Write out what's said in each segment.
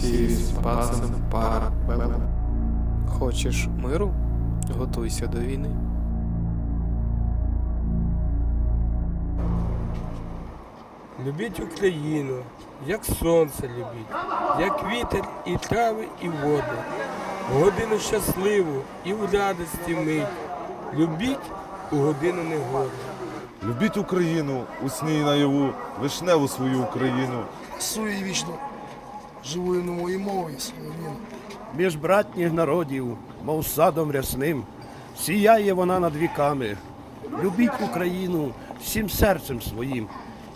Сіріс пасом пара белем. Хочеш миру? Готуйся до війни. Любіть Україну, як сонце любіть, як вітер і трави, і води, годину щасливу і в радості мить. Любіть у годину негоди. Любіть Україну у сні і наяву, вишневу свою Україну. Сує вічно живою новою мовою солов'їн. між братніх народів, мов садом рясним, сіяє вона над віками. Любіть Україну всім серцем своїм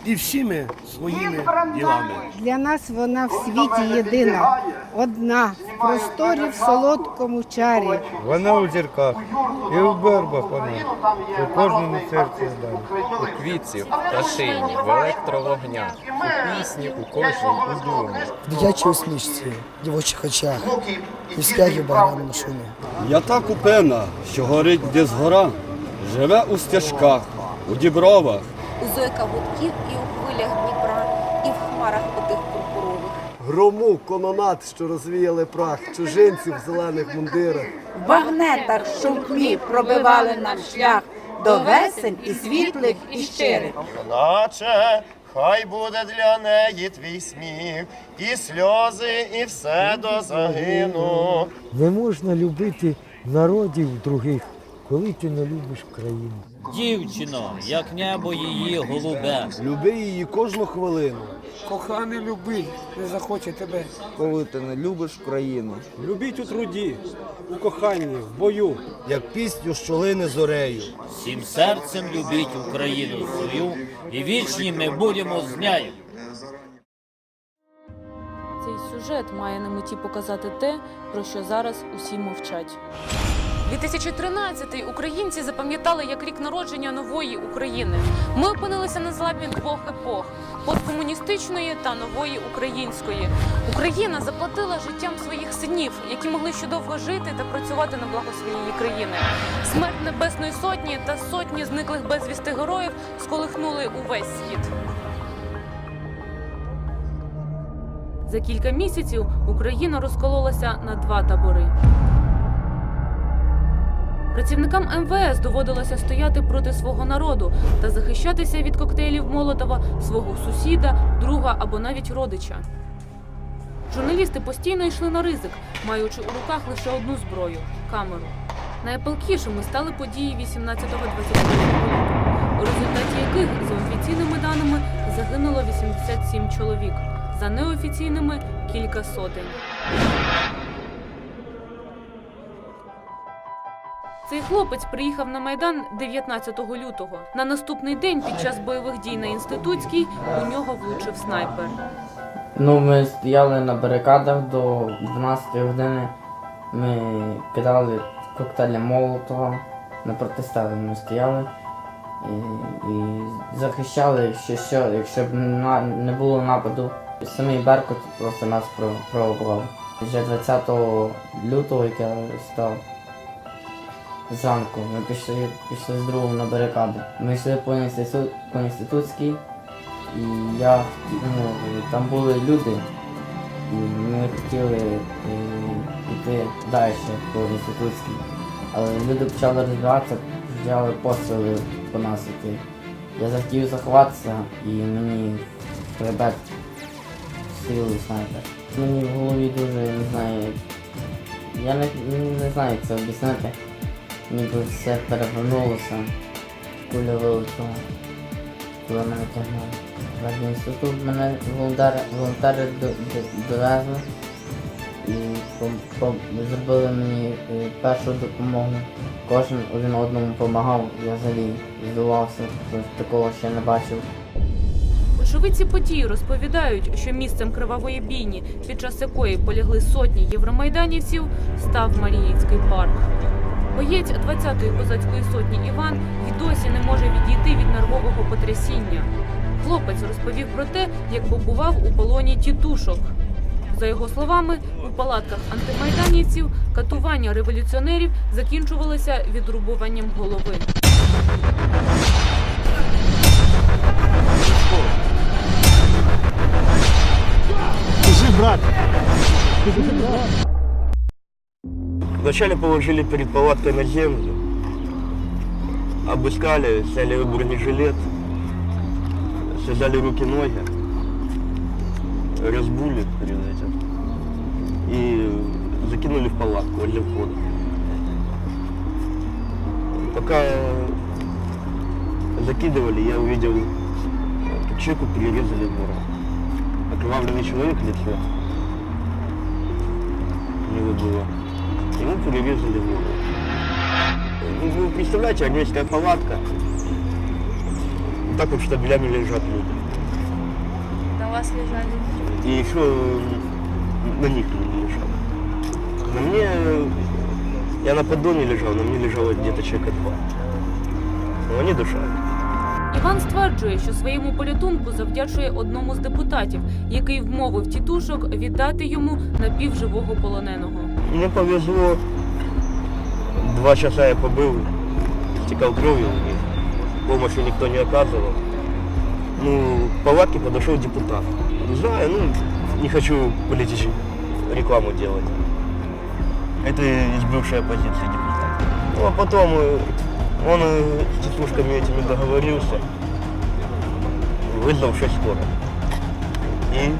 і всіми своїми ділами. Для нас вона в світі єдина, одна, в просторі, в солодкому чарі. Вона у зірках і у бербах вона, у кожному серці здана. у квітці, в пташині, в електровогнях, у пісні, у кожній, у думі. В дитячій усмішці, дівочих очах, і в спягі багряному шумі. Я так упевна, що горить десь гора, живе у стежках, у дібровах. У зойка гудків і у хвилях Дніпра, і в хмарах отих пурпурових. Грому кононат, що розвіяли прах, чужинців в зелених мундирах. В багнетах, що пробивали нам шлях до весень і світлих і щирих. Наче хай буде для неї твій сміх, і сльози, і все до загину. Не можна любити народів других, коли ти не любиш країну. Дівчино, як небо її голубе. Люби її кожну хвилину. Коханий любий, не захоче тебе. Коли ти не любиш країну. Любіть у труді, у коханні, в бою. Як пісню щолини зорею. Всім серцем любіть Україну свою, і вічні ми будемо з нею. Цей сюжет має на меті показати те, про що зараз усі мовчать. 2013-й українці запам'ятали як рік народження нової України. Ми опинилися на зламі двох епох посткомуністичної та нової української. Україна заплатила життям своїх синів, які могли ще довго жити та працювати на благо своєї країни. Смерть Небесної сотні та сотні зниклих безвісти героїв сколихнули увесь світ. За кілька місяців Україна розкололася на два табори. Працівникам МВС доводилося стояти проти свого народу та захищатися від коктейлів Молотова свого сусіда, друга або навіть родича. Журналісти постійно йшли на ризик, маючи у руках лише одну зброю камеру. Найпалкішими стали події 18-25 лютого, у результаті яких, за офіційними даними, загинуло 87 чоловік, за неофіційними кілька сотень. Цей хлопець приїхав на майдан 19 лютого. На наступний день, під час бойових дій на інститутській, у нього влучив снайпер. Ну, ми стояли на барикадах до 12 години. Ми кидали коктейлі Молотова, на протиставі ми стояли і, і захищали, якщо що, якщо б не було нападу. Самий Беркут просто нас про- провокував. Вже 20 лютого, як я став зранку, ми пішли, пішли з другом на барикаду. Ми йшли по, інститут, по інститутській, і я ну, там були люди, і ми хотіли е, йти далі по інститутській. Але люди почали розбиратися, почали постріли по нас йти. Я захотів заховатися і мені хребет стрілив снайпер. Мені в голові дуже не знаю. Я не, не знаю, як це об'яснити. Ніби все перевернулося, куля вилетіла, коли мене тягнули. В інститут мене волонтери, волонтери до- до- довезли і зробили мені е, першу допомогу. Кожен один одному допомагав, я взагалі здивувався, такого ще не бачив. Очевидці події розповідають, що місцем кривавої бійні, під час якої полягли сотні євромайданівців, став Маріїнський парк. Боєць 20-ї козацької сотні Іван й досі не може відійти від нервового потрясіння. Хлопець розповів про те, як побував у полоні тітушок. За його словами, у палатках антимайданівців катування революціонерів закінчувалися відрубуванням голови. Скажи, брат, Вначале положили перед палаткой на землю, обыскали, сняли бронежилет, связали руки-ноги, разбули перед этим и закинули в палатку возле входа. Пока закидывали, я увидел, как человеку перерезали горло. Окровавленный человек лицо у него было. Ему перерезали голову. Ну, Вы представляете, армейская палатка. Так вот штабелями лежат люди. На вас лежали. И еще на них люди лежат. На мне, я на поддоне лежал, на мне лежало где-то человека два. Но они дышали. Іван стверджує, що своєму порятунку завдячує одному з депутатів, який вмовив тітушок віддати йому напівживого полоненого. Мне повезло. Два часа я побыл, стекал кровью, и помощи никто не оказывал. Ну, к палатке подошел депутат. Не знаю, ну, не хочу политическую рекламу делать. Это из бывшей оппозиции депутат. Ну, а потом э, он э, с тетушками этими договорился, вызвал 6 скорых. И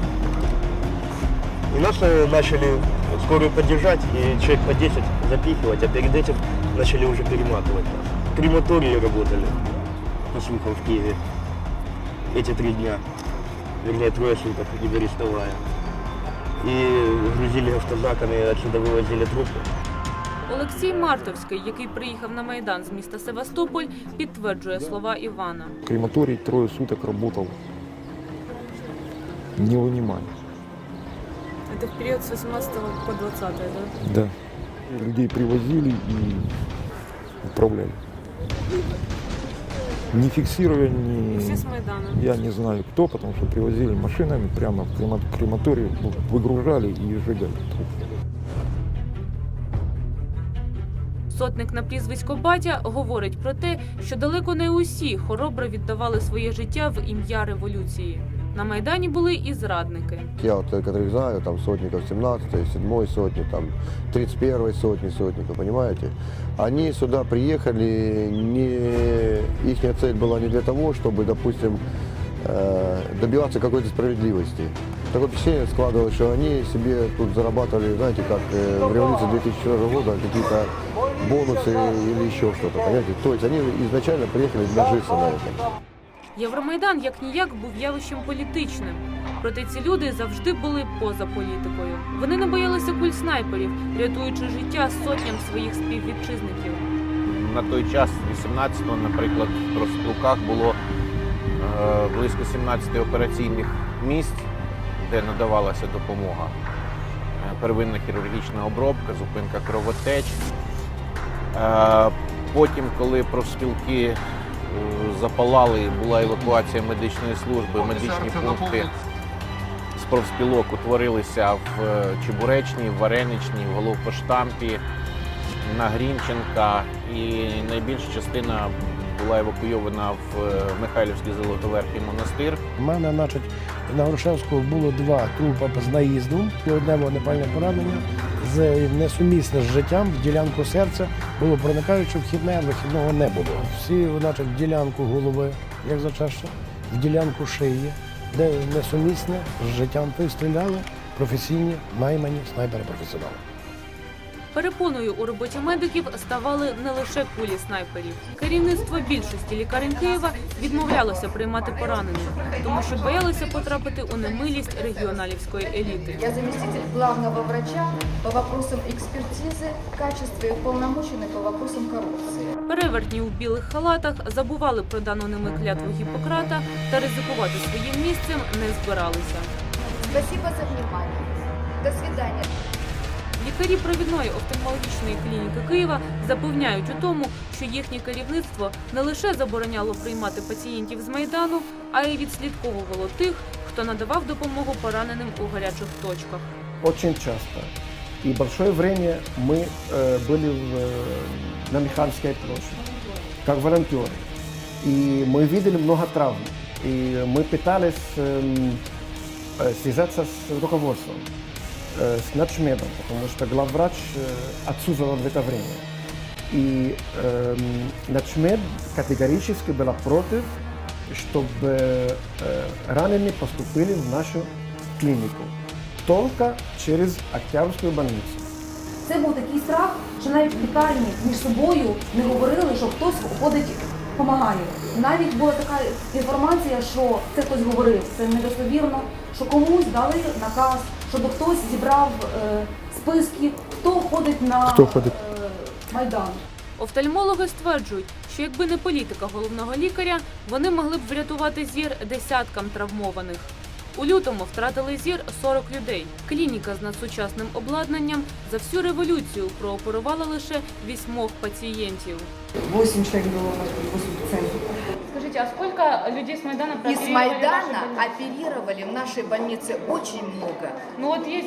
и нас э, начали скорую поддержать и человек по 10 запихивать, а перед этим начали уже перематывать нас. Крематории работали, по слухам, в Киеве. Эти три дня, вернее, трое суток, не переставая. И грузили автозаками, отсюда вывозили трупы. Олексій Мартовський, який приїхав на майдан з міста Севастополь, підтверджує слова Івана. Крематорий трое суток работал. Не вынимали. Це в період з 18 по 20, так? Да. Людей привозили и управляли. Не фиксируя, ни... Всі з Майдану. Я не знаю кто, потому что привозили машинами прямо в крема- крематорий, ну, выгружали и сжигали труп. Сотник на прізвисько Батя говорить про те, що далеко не усі хоробро віддавали своє життя в ім'я революції. На майдані були і зрадники. Я вот, которых знаю, там сотников 17-й, 7 сотни, там 31-й сотни сотников, понимаете? Они сюда приехали, не, их цель была не для того, чтобы, допустим, э, добиваться какой-то справедливости. Такое впечатление складывалось, что они себе тут зарабатывали, знаете, как э, в революции 2004 года какие-то бонусы или еще что-то, понимаете? То есть они изначально приехали нажиться на этом. Євромайдан як ніяк був явищем політичним. Проте ці люди завжди були поза політикою. Вони не боялися куль снайперів, рятуючи життя сотням своїх співвітчизників. На той час, 18-го, наприклад, в профспілках було е, близько 17 операційних місць, де надавалася допомога. Е, Первинна хірургічна обробка, зупинка кровотеч. Е, Потім, коли профспілки запалали, була евакуація медичної служби, медичні пункти з профспілок утворилися в е, Чебуречній, в Вареничній, в Головпоштампі, на Грінченка, і найбільша частина була евакуйована в е, Михайлівський Золотоверхий монастир. У мене, значить, на Грушевську було два трупи з наїздом, і одне вогнепальне поранення з несумісне з життям в ділянку серця було проникаюче вхідне, а вихідного не було. Всі, наче в ділянку голови, як зачаще, в ділянку шиї, де несумісне з життям. Тобто стріляли професійні наймані снайпери-професіонали. Перепоною у роботі медиків ставали не лише кулі снайперів. Керівництво більшості лікарень Києва відмовлялося приймати поранених, тому що боялося потрапити у немилість регіоналівської еліти. Я заместитель главного врача по вопросам экспертизы, качества и уполномоченный по вопросам коррупции. Перевертні у білих халатах забували про дану ними клятву Гіппократа та ризикувати своїм місцем не збиралися. Спасибо за внимание. До свидания. Лікарі провідної офтальмологічної клініки Києва запевняють у тому, що їхнє керівництво не лише забороняло приймати пацієнтів з майдану, а й відслідковувало тих, хто надавав допомогу пораненим у гарячих точках. Очень часто. И большое время мы э, были в, э, на Михайловской площади, как волонтеры. И мы видели много травм. И мы пытались эм, э, связаться с руководством. э, с начмедом, потому что главврач э, отсутствовал в это время. И эм, начмед категорически была против, чтобы э, раненые поступили в нашу клинику. Только через Октябрьскую больницу. Це був такий страх, що навіть в лікарні між собою не говорили, що хтось ходить, допомагає. Навіть була така інформація, що це хтось говорив, це недостовірно, що комусь дали наказ, щоб хтось зібрав е, списки, хто ходить на Хто ходить? е, майдан. Офтальмологи стверджують, що якби не політика головного лікаря, вони могли б врятувати зір десяткам травмованих. У лютому втратили зір 40 людей. Клініка з надсучасним обладнанням за всю революцію прооперувала лише вісьмох пацієнтів. 8 человек было у нас в. Скажіть, а скільки людей з Майдана Из Майдана оперировали в нашей больнице очень много. Ну от є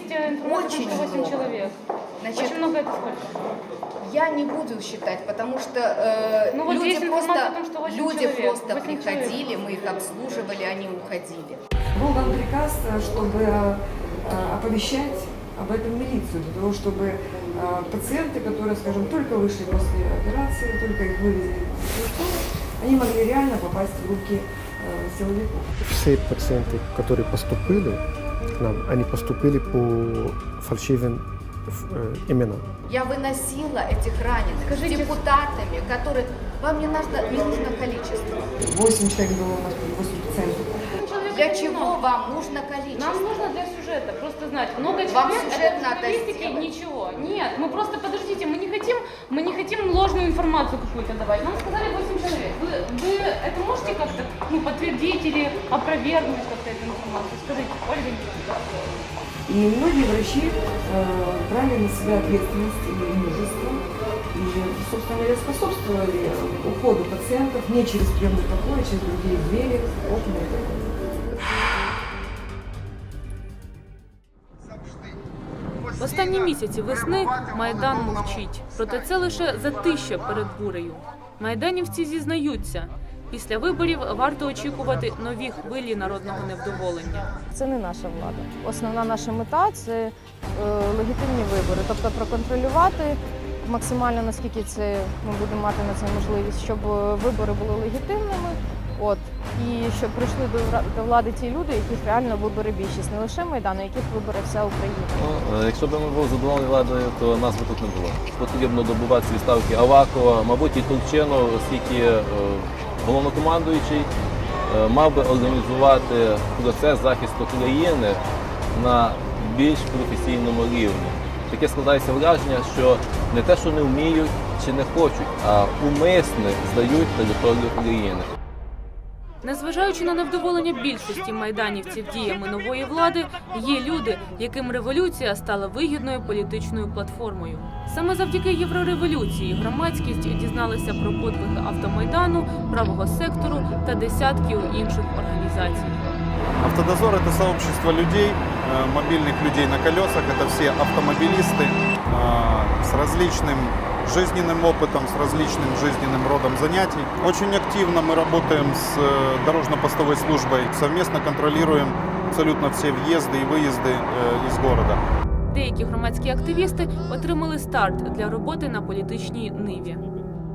Очень много. Значит, много это сколько? Я не буду считать, потому что э, Ну, вот люди, есть просто, информация о том, что восемь люди человек, просто восемь приходили, мы их обслуживали, они уходили. Был дан приказ, э, чтобы э, оповещать об этом милицию, для того, чтобы э, пациенты, которые, скажем, только вышли после операции, только их вывезли в скорую, они могли реально попасть в руки э, силовиков. Все пациенты, которые поступили к нам, они поступили по фальшивым э, именам. Я выносила этих раненых с депутатами, которые... Вам не нужно, не нужно количество. 8 человек было у нас в центре. Для чего вам нужно количество? Нам нужно для сюжета просто знать. Много Вам человек, сюжет это надо сделать. ничего. Нет, мы просто подождите, мы не хотим, мы не хотим ложную информацию какую-то давать. Нам сказали 8 человек. Вы, вы это можете как-то ну, подтвердить или опровергнуть как-то эту информацию? Скажите, Ольга Николаевна. И многие врачи э, брали на себя ответственность и мужество, и, собственно говоря, способствовали уходу пациентов не через приемный покой, а через другие двери, окна и так далее. Останні місяці весни Майдан мовчить. Проте це лише затища перед бурею. Майданівці зізнаються, після виборів варто очікувати нові хвилі народного невдоволення. Це не наша влада. Основна наша мета це е, легітимні вибори, тобто проконтролювати максимально наскільки це ми будемо мати на це можливість, щоб е, вибори були легітимними. От і щоб прийшли до, до влади ті люди, яких реально вибори більшість, не лише майдану, яких вибори вся Україна. Ну, е, якщо б ми були задоволені владою, то нас би тут не було. Потрібно добуватися відставки Авакова, мабуть, і Турчинов, оскільки е, головнокомандуючий е, мав би організувати процес захисту країни на більш професійному рівні. Таке складається враження, що не те, що не вміють чи не хочуть, а умисне здають територію країни. Незважаючи на невдоволення більшості майданівців діями нової влади, є люди, яким революція стала вигідною політичною платформою. Саме завдяки єврореволюції громадськість дізналася про подвиги автомайдану, правого сектору та десятків інших організацій. Автодозор – это сообщество людей, э, мобильных людей на колесах. Это все автомобилисты э, с различным жизненным опытом, с различным жизненным родом занятий. Очень активно мы работаем с э, дорожно-постовой службой, совместно контролируем абсолютно все въезды и выезды э, из города. Деякі громадські активісти отримали старт для роботи на політичній ниві.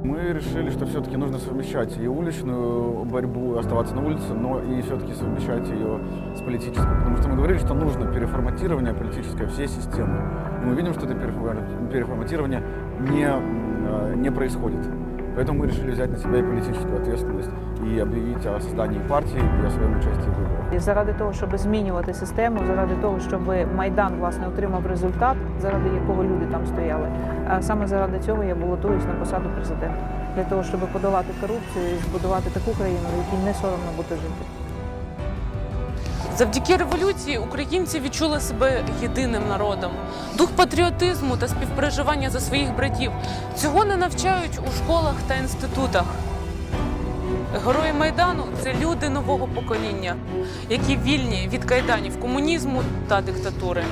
Мы решили, что все-таки нужно совмещать и уличную борьбу, оставаться на улице, но и все-таки совмещать ее с политической. Потому что мы говорили, что нужно переформатирование политической всей системы. И мы видим, что это переформа- переформатирование не, э, не происходит. Поэтому мы решили взять на себя и политическую ответственность и объявить о создании партии и о своем участии в выборах. І заради того, щоб змінювати систему, заради того, щоб майдан власне отримав результат, заради якого люди там стояли. А саме заради цього я балотуюсь на посаду президента для того, щоб подолати корупцію і збудувати таку країну, в якій не соромно бути жити. Завдяки революції українці відчули себе єдиним народом. Дух патріотизму та співпереживання за своїх братів цього не навчають у школах та інститутах. Герої майдану це люди нового покоління, які вільні від кайданів комунізму та диктатури.